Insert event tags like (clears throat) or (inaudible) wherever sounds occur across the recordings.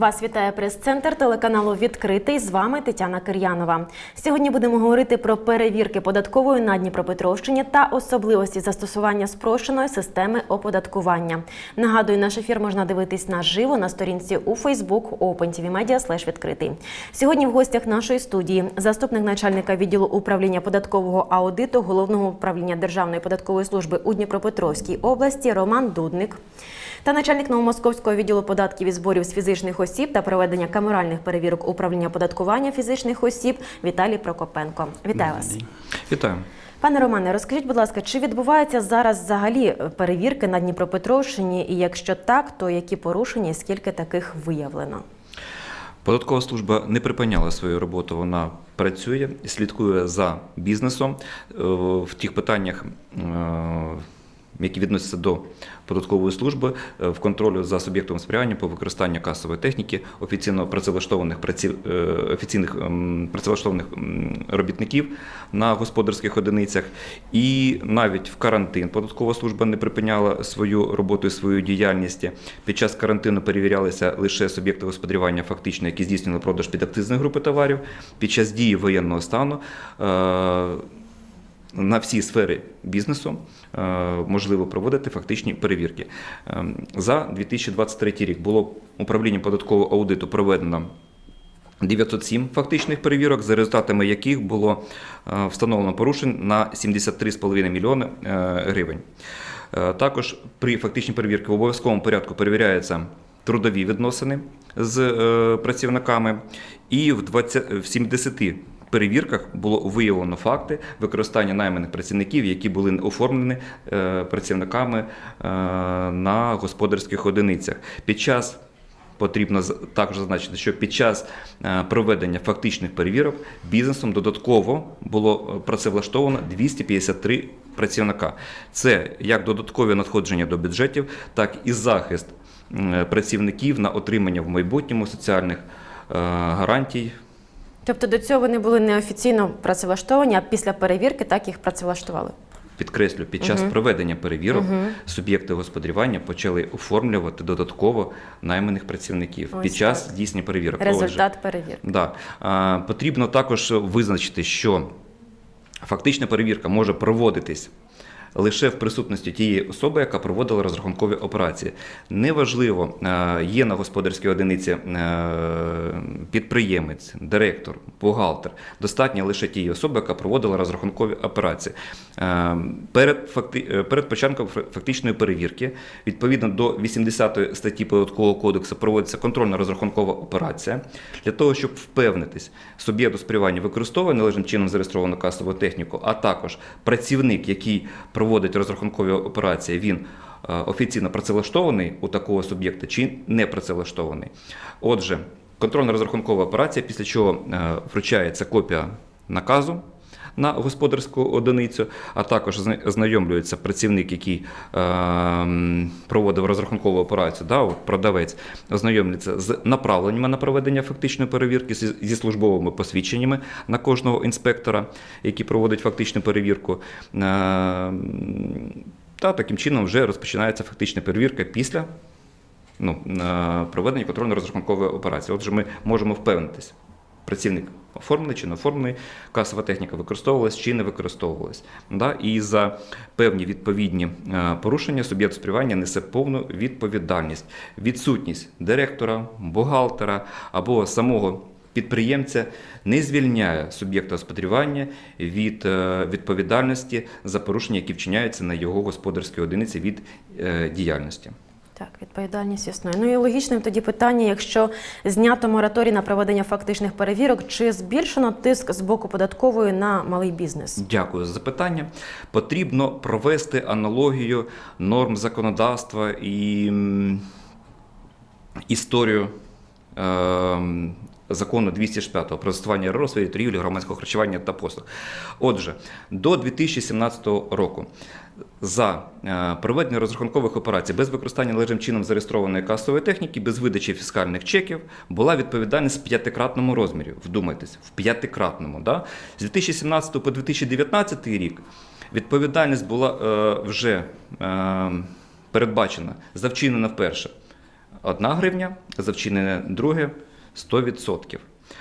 Вас вітає прес-центр телеканалу Відкритий. З вами Тетяна Кир'янова. Сьогодні будемо говорити про перевірки податкової на Дніпропетровщині та особливості застосування спрощеної системи оподаткування. Нагадую, наш ефір можна дивитись наживо на сторінці у Facebook OpenTVMedia. Сьогодні в гостях нашої студії заступник начальника відділу управління податкового аудиту головного управління Державної податкової служби у Дніпропетровській області Роман Дудник та начальник Новомосковського відділу податків і зборів з фізичних осіб та проведення камеральних перевірок управління податкування фізичних осіб Віталій Прокопенко. Вітаю вас. Вітаю. Пане Романе, розкажіть, будь ласка, чи відбуваються зараз взагалі перевірки на Дніпропетровщині? І якщо так, то які порушення і скільки таких виявлено? Податкова служба не припиняла свою роботу, вона працює, слідкує за бізнесом е, в тих питаннях, е, які відносяться до податкової служби, е, в контролю за суб'єктом сприяння по використанню касової техніки, офіційно працевлаштованих е, офіційних працевлаштованих робітників на господарських одиницях. І навіть в карантин податкова служба не припиняла свою роботу і свою діяльність. Під час карантину перевірялися лише суб'єкти господарювання, фактично, які здійснювали продаж підакцизної групи товарів. Під час дії воєнного стану е, на всі сфери бізнесу е, можливо проводити фактичні перевірки. Е, За 2023 рік було управлінням податкового аудиту проведено 907 фактичних перевірок, за результатами яких було е, встановлено порушень на 73,5 мільйони е, гривень. Також при фактичній перевірці в обов'язковому порядку перевіряються трудові відносини з працівниками, і в 20, в 70 перевірках було виявлено факти використання найманих працівників, які були оформлені е, працівниками е, на господарських одиницях. Під час Потрібно також зазначити, що під час е, проведення фактичних перевірок бізнесом додатково було працевлаштовано 253 працівника. Це як додаткові надходження до бюджетів, так і захист працівників на отримання в майбутньому соціальних гарантій. Тобто до цього вони були неофіційно працевлаштовані, а після перевірки так їх працевлаштували. Підкреслю, під час проведення перевірок суб'єкти господарювання почали оформлювати додатково найманих працівників Ось під час так. здійснення перевірок. Результат перевірки. Да. А, Потрібно також визначити, що фактична перевірка може проводитись лише в присутності тієї особи, яка проводила розрахункові операції. Неважливо, е, є на господарській одиниці е, підприємець, директор, бухгалтер. Достатньо лише тієї особи, яка проводила розрахункові операції. Е, Перед, факти... перед початком фактичної перевірки, відповідно до 80 статті Податкового кодексу, проводиться контрольно-розрахункова операція для того, щоб впевнитись, суб'єкт спрямування використовує належним чином зареєстровану касову техніку, а також працівник, який проводить розрахункові операції, він е, офіційно працевлаштований у такого суб'єкта чи не працевлаштований. Отже, контрольно-розрахункова операція, після чого е, вручається копія наказу на господарську одиницю, а також зна- ознайомлюється працівник, який е, проводив розрахункову операцію, да, от продавець ознайомлюється з направленнями на проведення фактичної перевірки зі, службовими посвідченнями на кожного інспектора, який проводить фактичну перевірку. Е, та таким чином вже розпочинається фактична перевірка після ну, е, проведення контрольно-розрахункової операції. Отже, ми можемо впевнитись, працівник оформлений чи не оформлений, касова техніка використовувалась чи не використовувалась. Да? І за певні відповідні е, порушення суб'єкт спрямування несе повну відповідальність. Відсутність директора, бухгалтера або самого підприємця не звільняє суб'єкта господарювання від е, відповідальності за порушення, які вчиняються на його господарській одиниці від е, діяльності. Так, відповідальність існує. Ну і логічним тоді питання, якщо знято мораторій на проведення фактичних перевірок, чи збільшено тиск з боку податкової на малий бізнес? Дякую за запитання. Потрібно провести аналогію норм законодавства і історію е, закону 205 про застосування РРО у торгівлі, громадського харчування та послуг. Отже, до 2017 року за е, проведення розрахункових операцій без використання належним чином зареєстрованої касової техніки, без видачі фіскальних чеків, була відповідальність в п'ятикратному розмірі. Вдумайтесь, в п'ятикратному. Да? З 2017 по 2019 рік відповідальність була е, вже е, передбачена за вчинена вперше 1 гривня, за вчинене друге 100%.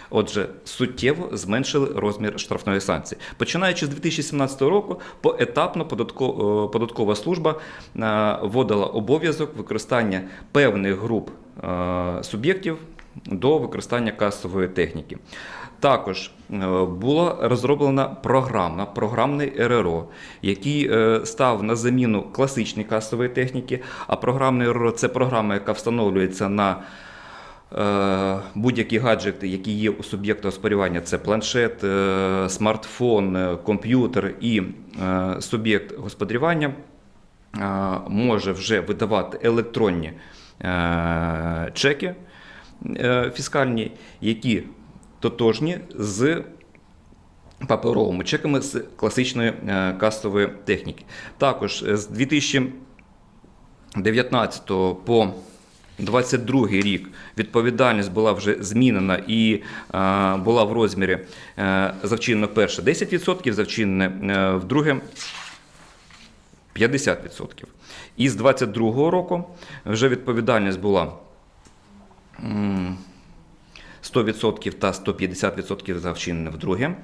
Отже, суттєво зменшили розмір штрафної санкції. Починаючи з 2017 року, поетапно е, податкова служба е, вводила обов'язок використання певних груп е, суб'єктів до використання касової техніки. Також була розроблена програма, програмний РРО, який став на заміну класичній касової техніки. А програмний РРО це програма, яка встановлюється на будь-які гаджети, які є у суб'єкта господарювання, це планшет, е, смартфон, е, комп'ютер і е, суб'єкт господарювання е, може вже видавати електронні е, чеки е, фіскальні, які тотожні з паперовими чеками з класичної е, касової техніки. Також е, з 2019 по 22 рік відповідальність була вже змінена і е, була в розмірі е, за вчинено перше 10%, за вчинене вдруге 50%. І з 22 року вже відповідальність була 100% та 150% за вчинене вдруге.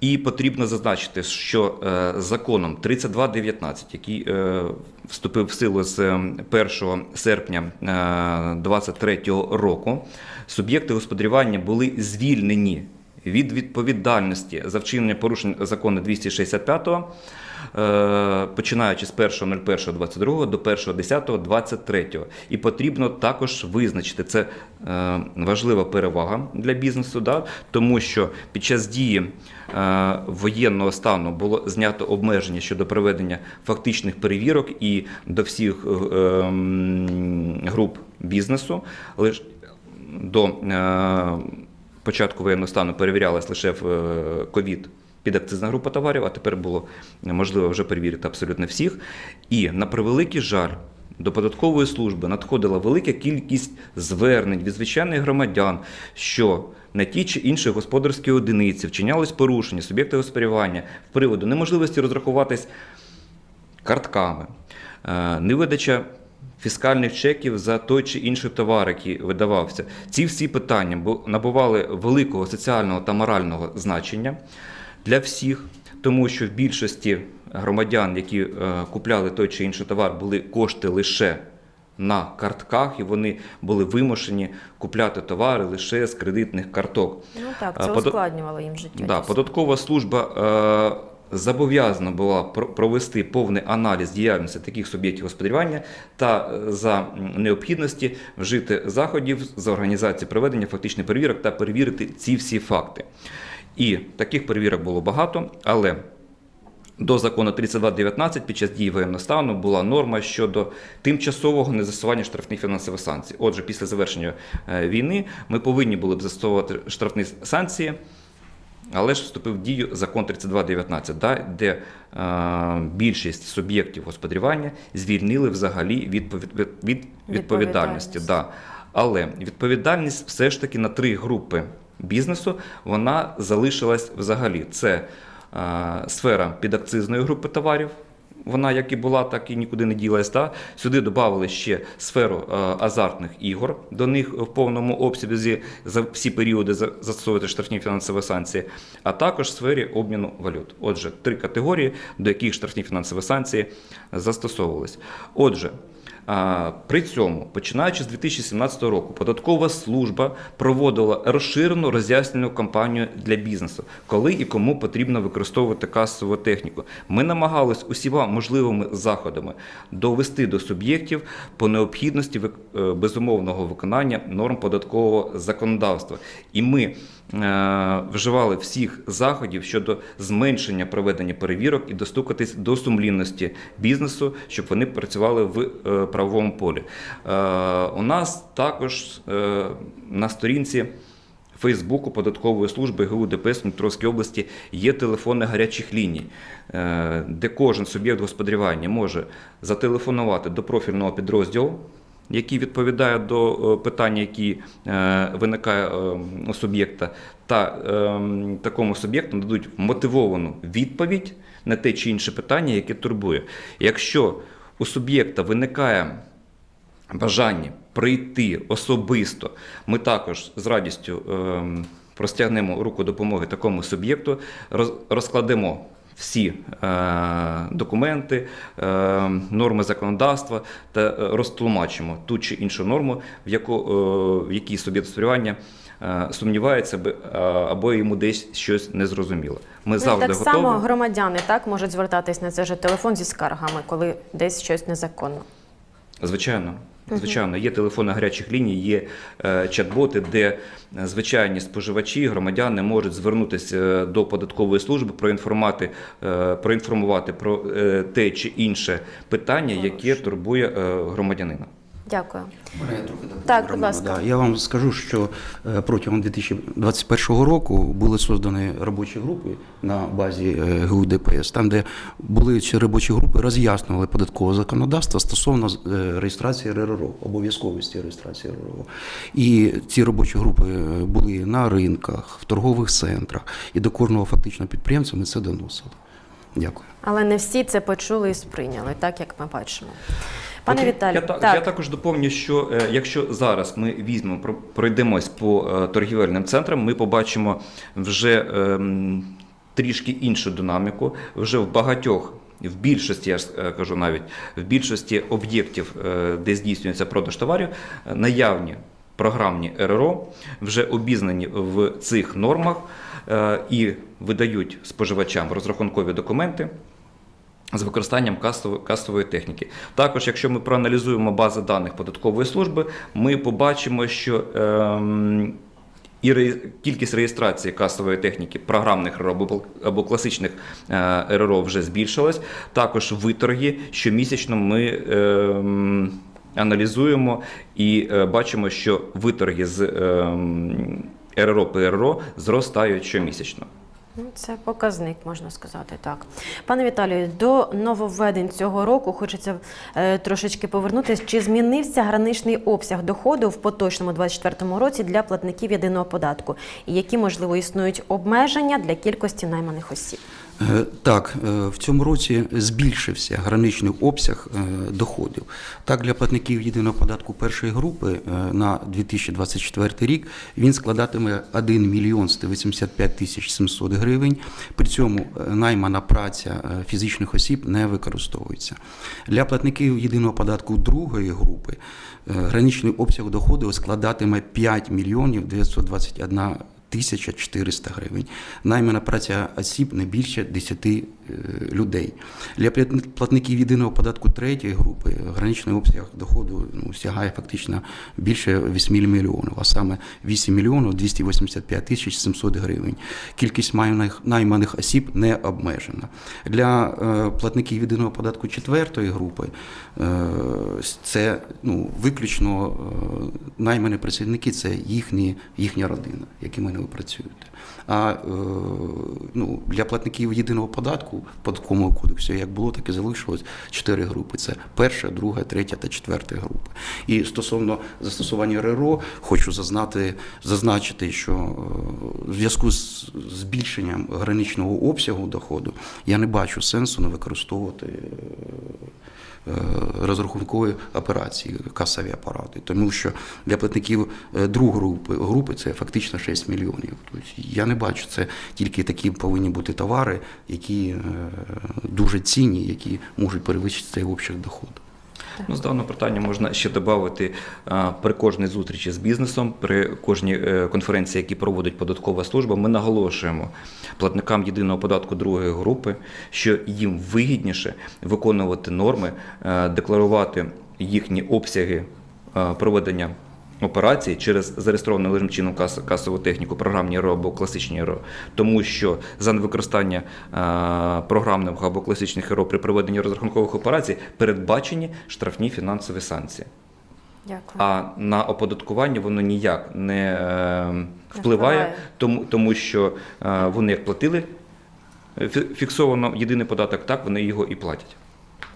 І потрібно зазначити, що е, законом 3219, який е, вступив в силу з е, 1 серпня 2023 року, суб'єкти господарювання були звільнені від відповідальності за вчинення порушень закону 265 е, починаючи з 1.01.22 до 1.10.23. І потрібно також визначити це е, важлива перевага для бізнесу, да? тому що під час дії е, воєнного стану було знято обмеження щодо проведення фактичних перевірок і до всіх е, груп бізнесу. Лиш до е, початку воєнного стану перевірялась лише в е, ковід підакцизна група товарів, а тепер було можливо вже перевірити абсолютно всіх. І на превеликий жаль. До податкової служби надходила велика кількість звернень від звичайних громадян, що на ті чи інші господарські одиниці вчинялись порушення суб'єкти господарювання в приводу неможливості розрахуватись картками, е, невидача фіскальних чеків за той чи інший товар, який видавався. Ці всі питання бу- набували великого соціального та морального значення для всіх, тому що в більшості громадян, які е, купляли той чи інший товар, були кошти лише на картках, і вони були вимушені купляти товари лише з кредитних карток. Ну так, це подо- ускладнювало їм життя. Да, податкова служба е, зобов'язана була провести повний аналіз діяльності таких суб'єктів господарювання та е, за необхідності вжити заходів з організації проведення фактичних перевірок та перевірити ці всі факти. І таких перевірок було багато, але до закону 3219 під час дії воєнного стану була норма щодо тимчасового незастосування штрафних фінансових санкцій. Отже, після завершення е, війни ми повинні були б застосовувати штрафні санкції, але ж вступив в дію закон 3219, да, де е, більшість суб'єктів господарювання звільнили взагалі від, повід- від, від відповідальності. Відповідальність. Да. Але відповідальність все ж таки на три групи бізнесу вона залишилась взагалі. Це сфера підакцизної групи товарів. Вона як і була, так і нікуди не ділась. Да? Сюди додали ще сферу азартних ігор. До них в повному обсязі за всі періоди за- застосовувати штрафні фінансові санкції, а також в сфері обміну валют. Отже, три категорії, до яких штрафні фінансові санкції застосовувались. Отже, При цьому, починаючи з 2017 року, податкова служба проводила розширену роз'яснювальну кампанію для бізнесу, коли і кому потрібно використовувати касову техніку. Ми намагались усіма можливими заходами довести до суб'єктів по необхідності е, безумовного виконання норм податкового законодавства. І ми вживали всіх заходів щодо зменшення проведення перевірок і достукатись до сумлінності бізнесу, щоб вони працювали в е, правовому полі. Е, у нас також е, на сторінці. Фейсбуку податкової служби ГУ ДПС Дніпровської області є телефони гарячих ліній, е, де кожен суб'єкт господарювання може зателефонувати до профільного підрозділу, який відповідає до е, питання, які е, виникає е, у суб'єкта, та такому суб'єкту нададуть мотивовану відповідь на те чи інше питання, яке турбує. Якщо у суб'єкта виникає бажанні прийти особисто, ми також з радістю ем, простягнемо руку допомоги такому суб'єкту, розкладемо всі е, документи, е, норми законодавства та е, розтлумачимо ту чи іншу норму, в, яку, в якій суб'єкт споживання е, сумнівається або йому десь щось незрозуміло. Ми Ну, завжди так готові. само громадяни так можуть звертатись на цей же телефон зі скаргами, коли десь щось незаконно. Звичайно. Звичайно, є телефони гарячих ліній, є е, чат-боти, де звичайні споживачі, громадяни можуть звернутися е, до податкової служби, проінформувати, е, проінформувати про те чи інше питання, яке турбує громадянина. Дякую. Можна я трохи доповню, Так, будь ласка. Да, я вам скажу, що е, протягом 2021 року були создані робочі групи на базі е, ГУ ДПС, там, де були ці робочі групи, роз'яснювали податкове законодавство стосовно е, реєстрації РРО, обов'язковості реєстрації РРО. І ці робочі групи були на ринках, в торгових центрах, і до кожного фактично підприємця ми це доносили. Дякую. Але не всі це почули і сприйняли, так як ми бачимо. Пане Віталію, я, та- так. я також доповню, що е, якщо зараз ми візьмемо, про- пройдемось по е, торгівельним центрам, ми побачимо вже ем, трішки іншу динаміку. Вже в багатьох, в більшості, я ж е, кажу навіть, в більшості об'єктів, де здійснюється продаж товарів, наявні програмні РРО вже обізнані в цих нормах і видають споживачам розрахункові документи з використанням касової, техніки. Також, якщо ми проаналізуємо бази даних податкової служби, ми побачимо, що ем, і кількість реєстрації касової техніки програмних РРО або, або класичних е, РРО вже збільшилась. Також виторги щомісячно ми ем, аналізуємо і е, бачимо, що виторги з ем, РРО ПРРО зростають щомісячно. Ну, Це показник, можна сказати так. Пане Віталію, до нововведень цього року хочеться е, трошечки повернутися. Чи змінився граничний обсяг доходу в поточному 24 році для платників єдиного податку? І які, можливо, існують обмеження для кількості найманих осіб? Е, Так, е, в цьому році збільшився граничний обсяг е, доходів. Так, для платників єдиного податку першої групи на 2024 рік він складатиме 1 мільйон 185 тисяч 700 гривень. При цьому наймана праця фізичних осіб не використовується. Для платників єдиного податку другої групи граничний обсяг доходу складатиме 5 мільйонів 921 1400 гривень. Наймана праця осіб не більше 10 е, людей. Для платників єдиного податку третьої групи граничний обсяг доходу ну, сягає фактично більше 8 мільйонів, а саме 8 мільйонів 285 тисяч 700 гривень. Кількість найманих, осіб не обмежена. Для е, платників єдиного податку четвертої групи е, це ну, виключно наймані працівники, це їхні, їхня родина, якими ви працюєте. А е, ну, для платників єдиного податку в податковому кодексі як було, так і залишилось чотири групи: це перша, друга, третя та четверта групи. І стосовно застосування РРО, хочу зазнати, зазначити, що е, в зв'язку з збільшенням граничного обсягу доходу я не бачу сенсу не використовувати. Е, Розрахункові операції, касові апарати, тому що для платників е, другої групи, групи це фактично 6 мільйонів. Тобто я не бачу, це тільки такі повинні бути товари, які е, дуже цінні, які можуть перевищити цей обсяг доходу. Ну, з даного питання можна ще додати при кожній зустрічі з бізнесом, при кожній е, конференції, які проводить податкова служба, ми наголошуємо платникам єдиного податку другої групи, що їм вигідніше виконувати норми, е, декларувати їхні обсяги е, проведення. Операції через зареєстровану чином кас- касову техніку, програмні РО або класичні РО, тому що за невикористання е, програмних або класичних РО при проведенні розрахункових операцій передбачені штрафні фінансові санкції. Дякую. А на оподаткування воно ніяк не е, впливає. тому, тому що е, вони як платили фіксовано єдиний податок, так вони його і платять.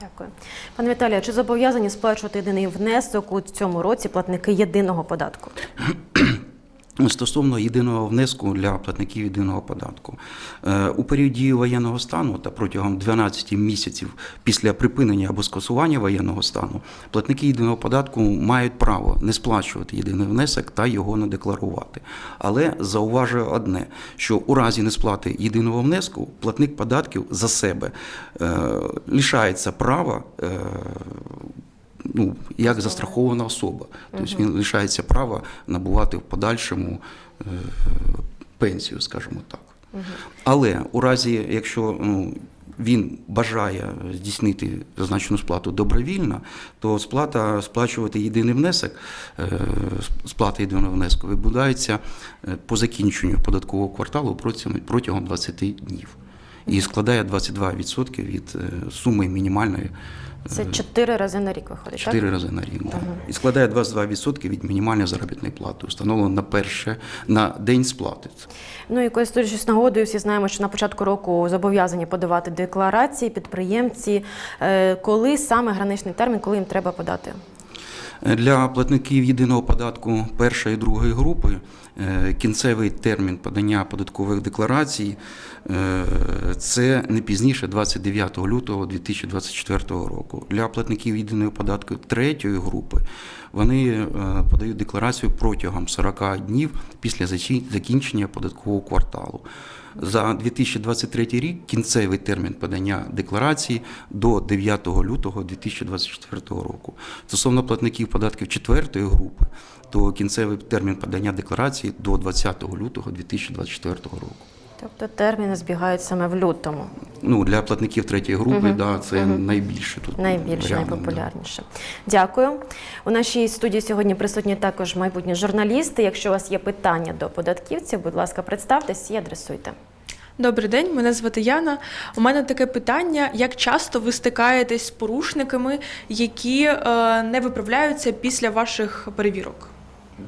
Дякую. Пане Віталію, чи зобов'язані сплачувати єдиний внесок у цьому році платники єдиного податку? (clears throat) Стосовно єдиного внеску для платників єдиного податку, Е, у період дії воєнного стану та протягом 12 місяців після припинення або скасування воєнного стану платники єдиного податку мають право не сплачувати єдиний внесок та його не декларувати. Але зауважую одне: що у разі несплати єдиного внеску платник податків за себе е, лишається права. Ну, як застрахована особа. Тобто він лишається права набувати в подальшому е, пенсію, скажімо так. Але у разі, якщо ну, він бажає здійснити зазначену сплату добровільно, то сплата сплачувати єдиний внесок, е, сплата єдиного внеску відбувається е, по закінченню податкового кварталу протягом, протягом 20 днів. І складає 22% від суми мінімальної Це чотири рази на рік виходить. Чотири так? рази на рік. да. І складає 22% від мінімальної заробітної плати, встановлено на перше на день сплати. Ну і користуючись нагодою, всі знаємо, що на початку року зобов'язані подавати декларації підприємці. Е, Коли саме граничний термін, коли їм треба подати? Для платників єдиного податку першої і другої групи е, кінцевий термін подання податкових декларацій е, це не пізніше 29 лютого 2024 року. Для платників єдиного податку третьої групи вони е, подають декларацію протягом 40 днів після закінчення податкового кварталу. За 2023 рік кінцевий термін подання декларації до 9 лютого 2024 року. Стосовно платників податків четвертої групи, то кінцевий термін подання декларації до 20 лютого 2024 року. Тобто терміни збігають саме в лютому. Ну, для платників третьої групи, да, це найбільше тут. Найбільше, реально, да. найпопулярніше. Дякую. У нашій студії сьогодні присутні також майбутні журналісти. Якщо у вас є питання до податківців, будь ласка, представтесь і адресуйте. Добрий день, мене звати Яна. У мене таке питання: як часто ви стикаєтесь з порушниками, які е, не виправляються після ваших перевірок?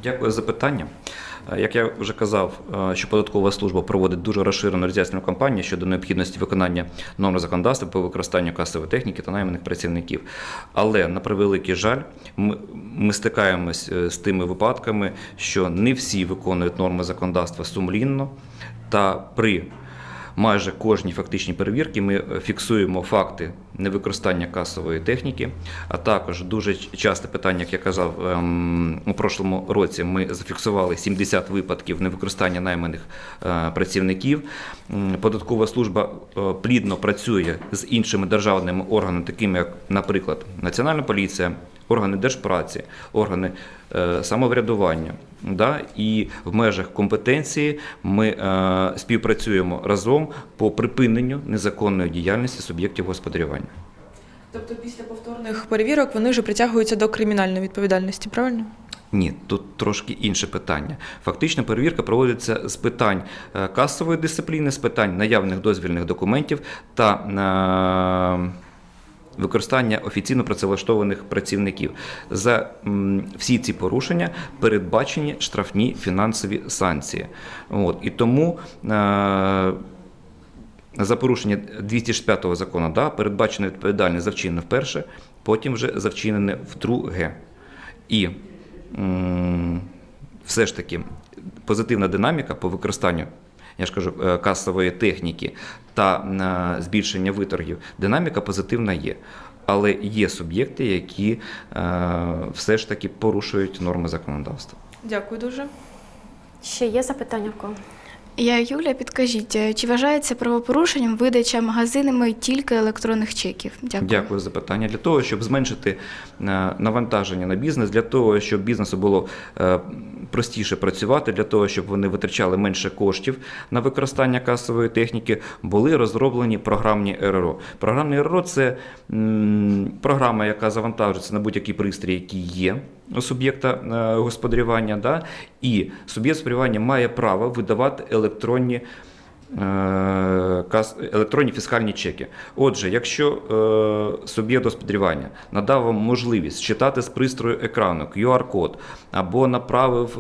Дякую за питання. Як я вже казав, що податкова служба проводить дуже розширену роз'яснювальну кампанію щодо необхідності виконання норм законодавства по використанню касової техніки та найманих працівників. Але на превеликий жаль, ми, ми стикаємось е, з тими випадками, що не всі виконують норми законодавства сумлінно та при майже кожній фактичній перевірці ми е, фіксуємо факти невикористання касової техніки, а також дуже часте питання, як я казав, ем, у прошлому році ми зафіксували 70 випадків невикористання найманих е, працівників. Податкова служба е, плідно працює з іншими державними органами, такими як, наприклад, Національна поліція, органи держпраці, органи е, самоврядування. Да? І в межах компетенції ми е, співпрацюємо разом по припиненню незаконної діяльності суб'єктів господарювання. Тобто після повторних перевірок вони вже притягуються до кримінальної відповідальності, правильно? Ні, тут трошки інше питання. Фактично, перевірка проводиться з питань е, касової дисципліни, з питань наявних дозвільних документів та використання офіційно працевлаштованих працівників. За всі ці порушення передбачені штрафні фінансові санкції. От, і тому. Е, за порушення 265 закону да, передбачена відповідальність за вчинене вперше, потім вже за вчинене вдруге. І все ж таки позитивна динаміка по використанню. Я ж кажу, е, касової техніки та е, збільшення виторгів. Динаміка позитивна є. Але є суб'єкти, які е, все ж таки порушують норми законодавства. Дякую дуже. Ще є запитання в кого? Я Юля, підкажіть, е, чи вважається правопорушенням видача магазинами тільки електронних чеків? Дякую. Дякую за питання. Для того, щоб зменшити е, навантаження на бізнес, для того, щоб бізнесу було е, простіше працювати, для того, щоб вони витрачали менше коштів на використання касової техніки, були розроблені програмні РРО. Програмні РРО це програма, яка завантажується на будь-який пристрій, який є суб'єкта е, господарювання, да? і суб'єкт господарювання має право видавати електронні. е, електронні фіскальні чеки. Отже, якщо е, суб'єкт господарювання надав вам можливість читати з пристрою екрану QR-код або направив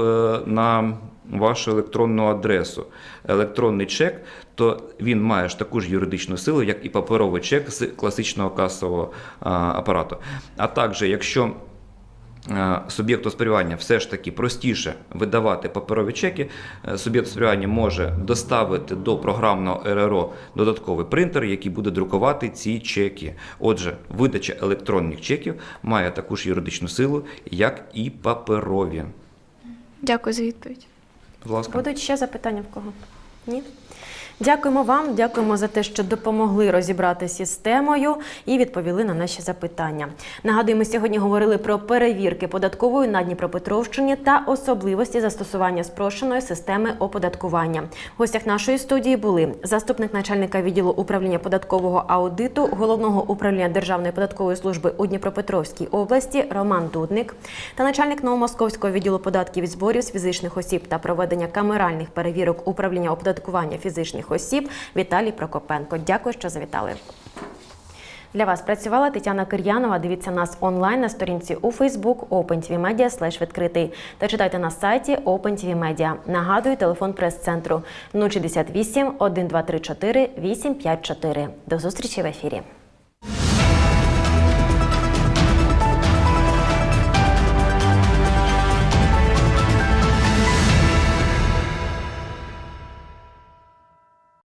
на вашу електронну адресу електронний чек, то він має ж таку ж юридичну силу, як і паперовий чек з класичного касового апарату. А також, якщо суб'єкту споживання все ж таки простіше видавати паперові чеки, е, суб'єкт споживання може доставити до програмного РРО додатковий принтер, який буде друкувати ці чеки. Отже, видача електронних чеків має таку ж юридичну силу, як і паперові. Дякую за відповідь. Будь ласка. Будуть ще запитання в кого? Ні? Дякуємо вам, дякуємо за те, що допомогли розібратися із темою і відповіли на наші запитання. Нагадую, ми сьогодні говорили про перевірки податкової на Дніпропетровщині та особливості застосування спрощеної системи оподаткування. В гостях нашої студії були заступник начальника відділу управління податкового аудиту головного управління Державної податкової служби у Дніпропетровській області Роман Дудник та начальник Новомосковського відділу податків і зборів з фізичних осіб та проведення камеральних перевірок управління оподаткування фізичних осіб Віталій Прокопенко. Дякую, що завітали. Для вас працювала Тетяна Кир'янова. Дивіться нас онлайн на сторінці у Facebook OpenTVMedia слеш відкритий та читайте на сайті OpenTVMedia. Нагадую, телефон прес-центру 068 1234 854. До зустрічі в ефірі.